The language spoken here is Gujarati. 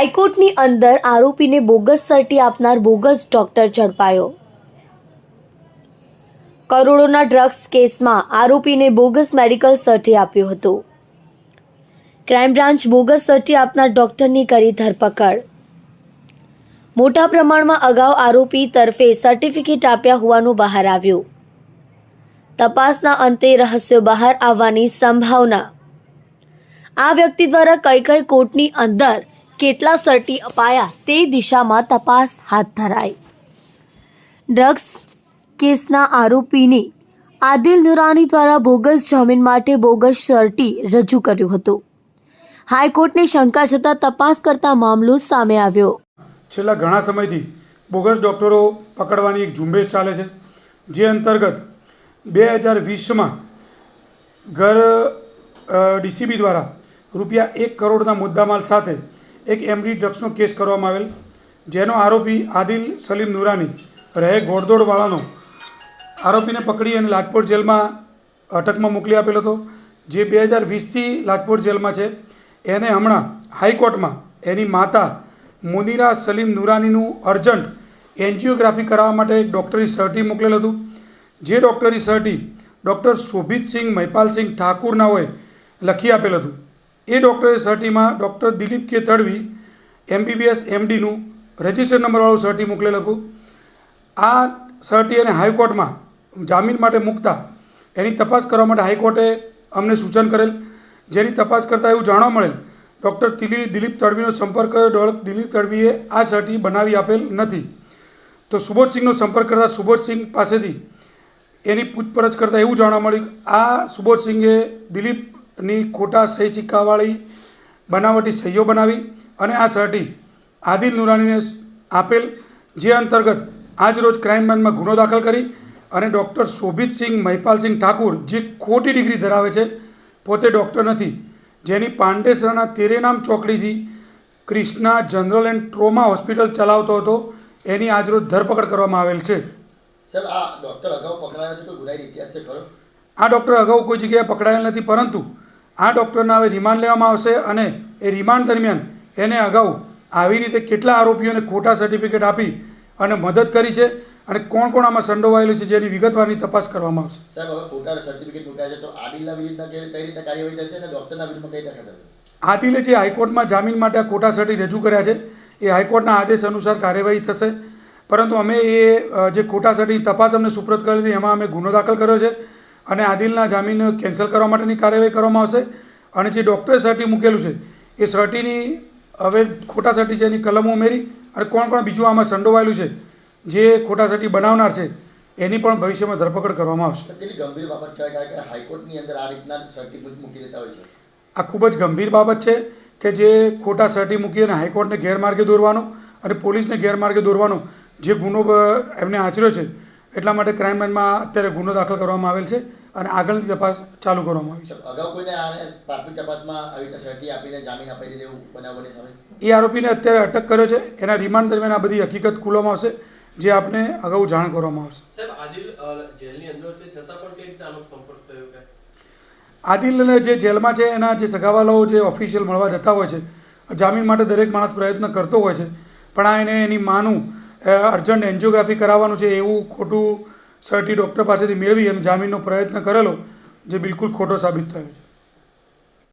હાઈકોર્ટની અંદર આરોપીને બોગસ સર્ટી આપનાર બોગસ ડોક્ટર ઝડપાયો. કરોડોના ડ્રગ્સ કેસમાં આરોપીને બોગસ મેડિકલ સર્ટી આપ્યું હતું. ક્રાઇમ બ્રાન્ચ બોગસ સર્ટી આપનાર ડોક્ટરની કરી ધરપકડ. મોટા પ્રમાણમાં અગાઉ આરોપી તરફે સર્ટિફિકેટ આપ્યા હોવાનું બહાર આવ્યું. તપાસના અંતે રહસ્યો બહાર આવવાની સંભાવના. આ વ્યક્તિ દ્વારા કઈ કઈ કોર્ટની અંદર કેટલા સર્ટી અપાયા તે દિશામાં તપાસ હાથ ધરાઈ. ડ્રગ્સ કેસના આરોપીને આદિલ નુરાની દ્વારા બોગસ જામીન માટે બોગસ સર્ટી રજૂ કર્યું હતું. હાઈકોર્ટને શંકા છતાં તપાસ કરતા મામલો સામે આવ્યો. છેલ્લા ઘણા સમયથી બોગસ ડૉક્ટરો પકડવાની એક ઝુંબેશ ચાલે છે, જે અંતર્ગત બે હજાર વીસમાં ઘર ડીસીબી દ્વારા રૂપિયા એક કરોડના મુદ્દામાલ સાથે એક એમડી ડ્રગ્સનો કેસ કરવામાં આવેલ, જેનો આરોપી આદિલ સલીમ નુરાની રહે ઘોડદોડવાળાનો આરોપીને પકડી અને લાજપોર જેલમાં અટકમાં મોકલી આપેલો હતો, જે બે હજાર વીસથી લાજપોર જેલમાં છે. એને હમણાં હાઈકોર્ટમાં એની માતા મુનિરા સલીમ નુરાનીનું અર્જન્ટ એન્જિયોગ્રાફી કરાવવા માટે એક ડૉક્ટરી સર્ટી મોકલેલ હતું. જે ડૉક્ટરી સર્ટી ડૉક્ટર શોભિતસિંહ મહિપાલસિંહ ઠાકુરના હોય લખી આપેલ હતું. એ ડૉક્ટરે સર્ટીમાં doctor Dilip K Tadvi, MBBS, એમડીનું register નંબરવાળું સર્ટી મોકલેલ હતું. આ સર્ટી અને હાઈકોર્ટમાં જામીન માટે મૂકતા, એની તપાસ કરવા માટે હાઈકોર્ટે અમને સૂચન કરેલ. જેની તપાસ કરતાં એવું જાણવા મળેલ, ડૉક્ટર તિલી દિલીપ તડવીનો સંપર્ક કર્યો. દિલીપ તડવીએ આ સર્ટી બનાવી આપેલ નથી. તો સુબોધસિંહનો સંપર્ક કરતાં સુબોધસિંહ પાસેથી એની પૂછપરછ કરતાં એવું જાણવા મળ્યું આ સુબોધસિંહે દિલીપની ખોટા સહી સિક્કાવાળી બનાવટી સહીઓ બનાવી અને આ સર્ટી આદિલ નુરાનીને આપેલ જે અંતર્ગત આજરોજ ક્રાઇમ બ્રાન્ચમાં ગુનો દાખલ કરી અને ડૉક્ટર શોભિતસિંહ મહિપાલસિંહ ઠાકુર જે ખોટી ડિગ્રી ધરાવે છે પોતે ડૉક્ટર નથી. જેની પાંડેસરાના Terenam ચોકડીથી Krishna general and trauma hospital ચલાવતો હતો એની આજરોજ ધરપકડ કરવામાં આવેલ છે. આ ડૉક્ટર અગાઉ કોઈ જગ્યાએ પકડાયેલ નથી પરંતુ આ ડૉક્ટરના હવે રિમાન્ડ લેવામાં આવશે અને એ રિમાન્ડ દરમિયાન એને અગાઉ આવી રીતે કેટલા આરોપીઓને ખોટા સર્ટિફિકેટ આપી અને મદદ કરી છે અને કોણ કોણ આમાં સંડોવાયેલું છે જેની વિગતવારની તપાસ કરવામાં આવશે. સાહેબ હવે ખોટા સર્ટિફિકેટ મુકાય છે તો આદિલના વિરુદ્ધના કઈ રીતે કાર્યવાહી થશે અને ડૉક્ટરના વિરુદ્ધમાં કઈ રીતે આદિલે જે હાઈકોર્ટમાં જામીન માટે આ ખોટા સર્ટી રજૂ કર્યા છે એ હાઈકોર્ટના આદેશ અનુસાર કાર્યવાહી થશે. પરંતુ અમે એ જે ખોટા સર્ટીની તપાસ અમને સુપ્રત કરી હતી એમાં અમે ગુનો દાખલ કર્યો છે. અને આદિલના જામીન કેન્સલ કરવા માટેની કાર્યવાહી કરવામાં આવશે. અને જે ડૉક્ટરે સર્ટી મૂકેલું છે એ સર્ટીની હવે ખોટા સર્ટી છે એની કલમો ઉમેરી અને કોણ કોણ બીજું આમાં સંડોવાયેલું છે જે ખોટા સર્ટી બનાવનાર છે એની પણ ભવિષ્યમાં ધરપકડ કરવામાં આવશે. ગંભીર બાબત કહેવાય? કે હાઈકોર્ટની અંદર આ રીતના સર્ટિફિકેટ મૂકી દેતા હોય છે. આ ખૂબ જ ગંભીર બાબત છે કે જે ખોટા સર્ટી મૂકી અને હાઈકોર્ટને ગેરમાર્ગે દોરવાનો અને પોલીસને ગેરમાર્ગે દોરવાનો જે ગુનો એમને આચર્યો છે એટલા માટે ક્રાઇમ બ્રાન્ચમાં અત્યારે ગુનો દાખલ કરવામાં આવેલ છે અને આગળની તપાસ ચાલુ કરવામાં આવી છે. અગાઉ કોઈને આને પ્રાથમિક તપાસમાં આવી રીતે આપીને જામીન અપાઈ દીધે એવું બનાવ સામે એ આરોપીને અત્યારે અટક કર્યો છે. એના રિમાન્ડ દરમિયાન આ બધી હકીકત ખુલવામાં આવશે જે આપને અગાઉ જાણ કરવામાં આવશે. સાહેબ આદિલ જેલની અંદર છે છતાં પણ કઈ રીતે આનો સંપર્ક થયો કે? આદિલને જે જેલમાં છે એના જે સગાવાલાઓ જે ઓફિશિયલ મળવા જતા હોય છે જામીન માટે દરેક માણસ પ્રયત્ન કરતો હોય છે પણ આ એને એની માનું અર્જન્ટ એન્જિયોગ્રાફી કરાવવાનું છે એવું ખોટું સર્ટી ડૉક્ટર પાસેથી મેળવી અને જામીનનો પ્રયત્ન કરેલો, જે બિલકુલ ખોટો સાબિત થયો છે.